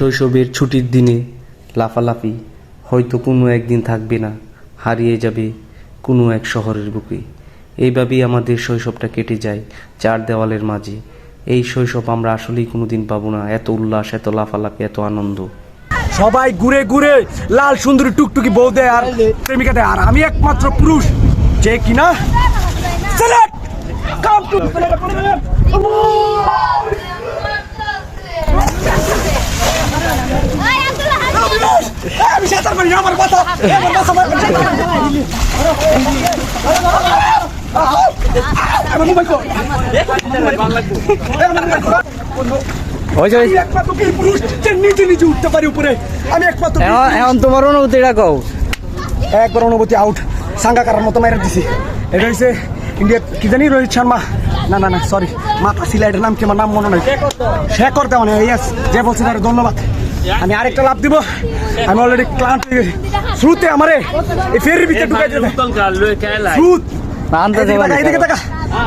শৈশবের ছুটির দিনে লাফালাফি, হয়তো কোনো একদিন থাকবে না, হারিয়ে যাবে কোনো এক শহরের বুকে। এইভাবেই আমাদের শৈশবটা কেটে যায় চার দেওয়ালের মাঝে। এই শৈশব আমরা আসলেই কোনো দিন পাবো না, এত উল্লাস, এত লাফালাফি, এত আনন্দ। সবাই ঘুরে ঘুরে লাল সুন্দরী টুকটুকি বউ দেয় আর প্রেমিকা দেয়। আর আমি একমাত্র পুরুষ, যে কিনা? Select! Come to আমি সাঁতার পারি না, আমার মাথা আমার মাথা আমার সাঁতার পারি না। আমার মোবাইল কো। আমার মোবাইল কো। আমি একমাত্র কি পুরুষ যে নিজে নিজে উঠতে পারি উপরে আমি একমাত্র কি পুরুষ। এখন তোমার অনুভূতিটা কও। একবার অনুভূতি আউট সাঙ্গা কারার মতো মেরে দিছি। এটা হচ্ছে ইন্ডিয়া কি জানি রোহিত শর্মা। না না না সরি মাথা সিলাইটের নাম কি? আমার নাম মনে নাই। শেখর দেওয়া নেই যে বলছে তার ধন্যবাদ। আমি আরেকটা লাভ দিব। আমি অলরেডি ক্লান্ত হয়ে গেছি। শ্রুতে আমারে এই ফেরির ভিতরে ঢুকাই দেবে শ্রুত। তাকা।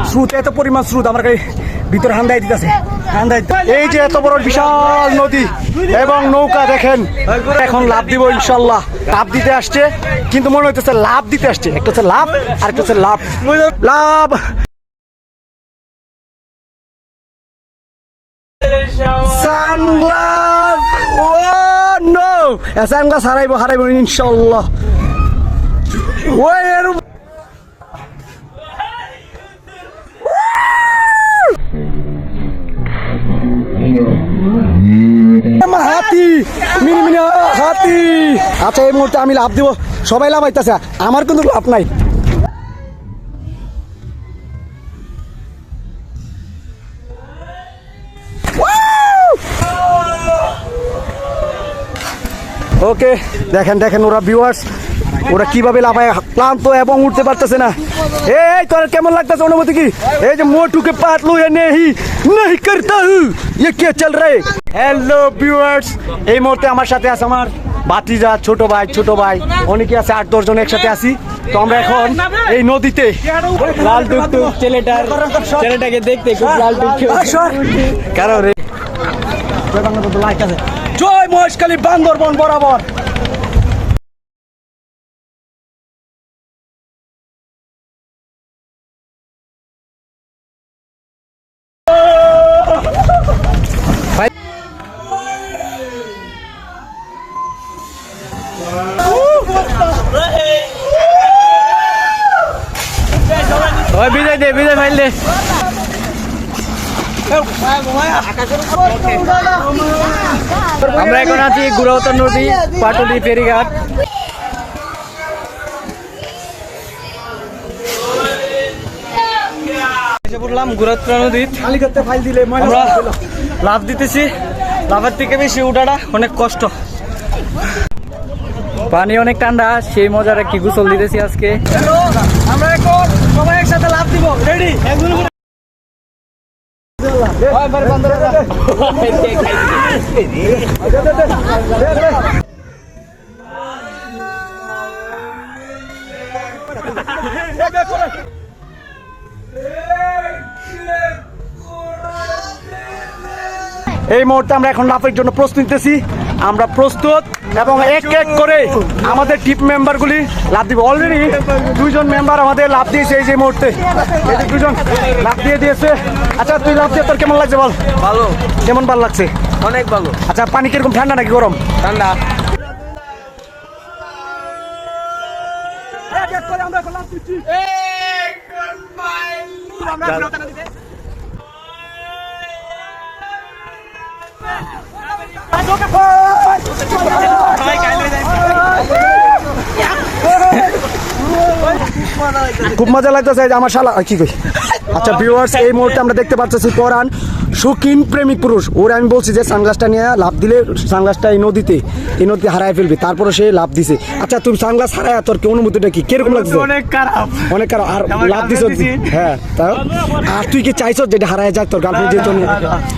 স্রোত এত পরিমাণ স্রোত আমার গায়ে ভিতরে হান্দাই দিতেছে। হান্দাই এই যে এত বড় বিশাল নদী এবং নৌকা দেখেন। এখন লাভ দিব ইনশাল্লাহ। লাভ দিতে আসছে কিন্তু মনে হইতেছে লাভ দিতে আসছে। একটা হচ্ছে লাভ আর একটা হচ্ছে লাভ লাভ নো সানগ্লাস হারাইবো ইনশাল্লাহ ওই এর হাতি মিনি মিনি হাতি। আচ্ছা এই মুহূর্তে আমি লাভ দিব। সবাই লাভ আইতাছে আমার কিন্তু লাভ নাই। ওকে দেখেন দেখেন ওরা ভিউয়ার্স ওরা কিভাবে লাফায় ক্লান্ত এবং উঠতে পারতেছে না এই তোর কেমন লাগতেছে অনুমতি কি এই যে মোটুকে পাতলু এ নেহি नहीं करता हूँ ये क्या चल रहा है হ্যালো ভিউয়ার্স এই মুহূর্তে আমার সাথে আছে আমার ভাতিজা ছোট ভাই ছোট ভাই অনেকে আছে আট দশ জন একসাথে আছি তো আমরা এখন এই নদীতে লাল টুকটুক ছেলেটার ছেলেটাকে দেখতে খুব লাল টুকটুক কারো রে জয় বাংলা বন্ধু লাইক আছে জয় মহেশখালী বান্দরবন বরাবর। বিজয় দে বিজয় ফাইল দে। আমরা এখন আছি গুড়াউতা নদী, পাটুলি, ফেরিঘাট। দিলে ময়লা আমরা লাভ দিতেছি। লাভের থেকে বেশি উঠাটা অনেক কষ্ট। পানি অনেক ঠান্ডা, সেই মজার কি গোসল দিতেছি আজকে। আমরা এখন সবাই একসাথে লাভ দিব। রেডি এই মুহূর্তে আমরা এখন লাফের জন্য প্রস্তুত নিতেছি। আমরা প্রস্তুত এবং এক এক করে আমাদের টিম মেম্বারগুলি লাভ দিবে। অলরেডি দুইজন মেম্বার আমাদের লাভ দিয়েছে এই যে মুহূর্তে। এই যে দুজন লাভ দিয়ে দিয়েছে। আচ্ছা তুই লাভ দিয়ে তোর কেমন লাগছে বল? ভালো। কেমন ভালো লাগছে? অনেক ভালো। আচ্ছা পানি কীরকম? ঠান্ডা নাকি গরম? ঠান্ডা। খুব মজা লাগতেছে আমার শালা কি কই? আচ্ছা ভিউয়ার্স এই মুহূর্তে আমরা দেখতে পাচ্ছি পরান শৌখিন প্রেমিক পুরুষ। ওর আমি বলছি যে সানগ্লাসটা নিয়ে লাভ দিলে সানগ্লাসটা এই নদীতে এই নদীতে হারায় ফেলবি। তারপরে সে লাভ দিছে। আচ্ছা তুমি সানগ্লাস হারায় তোর কি অনুভূতিটা কি? কীরকম লাগছে? অনেক খারাপ। অনেক কারও আর লাভ দিছ হ্যাঁ তাও আর তুই কি চাইছ যেটা হারায় যাক তোর গার্লফ্রেন্ড যেহেতু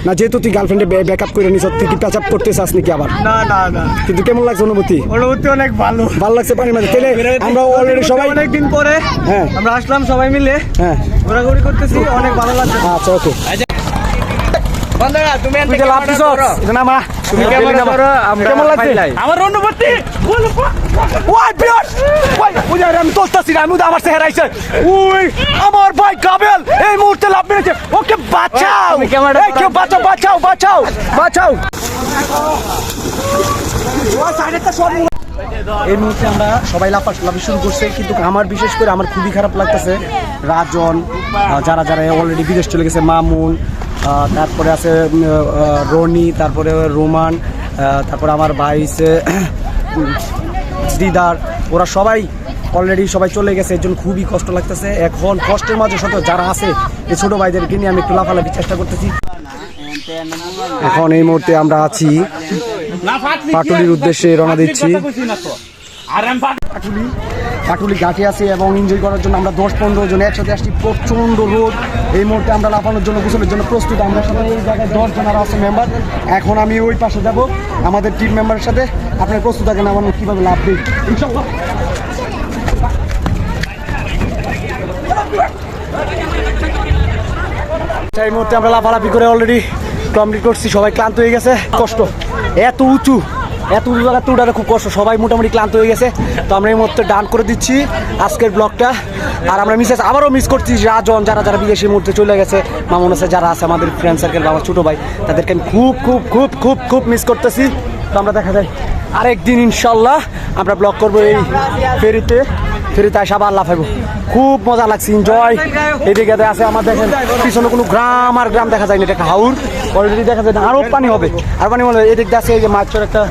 না যেহেতু তুই গার্লফ্রেন্ডে ব্যাকআপ করে নিছ তুই কি প্যাচ আপ করতে চাস নাকি আবার? না না না। কিন্তু কেমন লাগছে অনুভূতি? অনুভূতি অনেক ভালো। ভালো লাগছে পানির মাঝে। তাহলে আমরা অলরেডি সবাই অনেকদিন পরে হ্যাঁ। আমরা আসলাম সবাই মিলে। হ্যাঁ। ঘোরাঘুরি করতেছি অনেক ভালো লাগছে। আচ্ছা ওকে বন্ধুরা তুমি তুই লাভ দিছ এটা নামা তুমি ক্যামেরা ধরো, কেমন লাগছে? আমার অনুভূতি? বিয়ার আমি না আমি আমার ভাই কাবেল এই মুহূর্তে লাভ মেরেছে। ওকে বাঁচাও! এই কেউ বাঁচাও বাঁচাও বাঁচাও বাঁচাও। এই মুহূর্তে আমরা সবাই শুরু করছে কিন্তু আমার বিশেষ করে আমার খুবই খারাপ লাগতেছে। রাজন যারা যারা অলরেডি বিদেশ চলে গেছে মামুন তারপরে আছে রনি তারপরে রোমান তারপরে আমার ভাই হচ্ছে দিদার। ওরা সবাই অলরেডি সবাই চলে গেছে এর জন্য খুবই কষ্ট লাগতেছে। এখন কষ্টের মাঝে শত যারা আছে এই ছোটো ভাইদেরকে নিয়ে আমি একটু লাফালাফি চেষ্টা করতেছি। এখন এই মুহূর্তে আমরা আছি পাটুলির উদ্দেশ্যে রওনা দিচ্ছি। পাটুলি পাটুলি ঘাটে আছে এবং এনজয় করার জন্য আমরা দশ পনেরো জন একসাথে আসছি। প্রচণ্ড রোদ। এই মুহূর্তে আমরা লাফানোর জন্য, গোসলের জন্য প্রস্তুত। আমরা সাথে এই জায়গায় দশ জন আর আছে মেম্বার এখন আমি ওই পাশে যাব, আমাদের টিম মেম্বারের সাথে। আপনার প্রস্তুত থাকেন, আমার কীভাবে লাভ দিই এই মুহূর্তে আমরা লাফালাফি করে অলরেডি কমপ্লিট করছি। সবাই ক্লান্ত হয়ে গেছে। কষ্ট। এত উঁচু। এত উঁচু জায়গা উঠাটা খুব কষ্ট, সবাই মোটামুটি ক্লান্ত হয়ে গেছে। তো আমরা এই মুহূর্তে ডান করে দিচ্ছি আজকের ব্লগটা আর আমরা মিসেস আবারও মিস করছি রাজন, যারা যারা বিদেশি মুহূর্তে চলে গেছে। মামুন আছে, যারা আছে আমাদের ফ্রেন্ড সার্কেল বা আমার ছোটো ভাই, তাদেরকে আমি খুব খুব খুব খুব খুব মিস করতেছি। তো আমরা দেখা যায় আরেকদিন, ইনশাল্লাহ। আমরা ব্লগ করব এই ফেরিতে ফেরিতে আসে আবার লাফাইবো। খুব মজা লাগছে এনজয় এদিকে আছে আমার দেখেন, পিছনে কোনো গ্রাম আর গ্রাম দেখা যায় না এটা হাউর। অলরেডি দেখা যায় আরও পানি হবে। আর পানি হলে এদিক আছে, এই যে মাছের একটা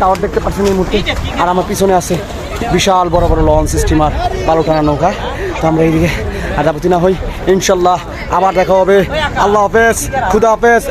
টাওয়ার দেখতে পাচ্ছেন এই মুহূর্তে। আর আমার পিছনে আছে বিশাল বড় বড় লঞ্চ স্টিমার বালু টানা নৌকা। তো আমরা এইদিকে আদাপতি না হই। ইনশাল্লাহ আবার দেখা হবে। আল্লাহ হাফেজ, খুদা হাফেজ।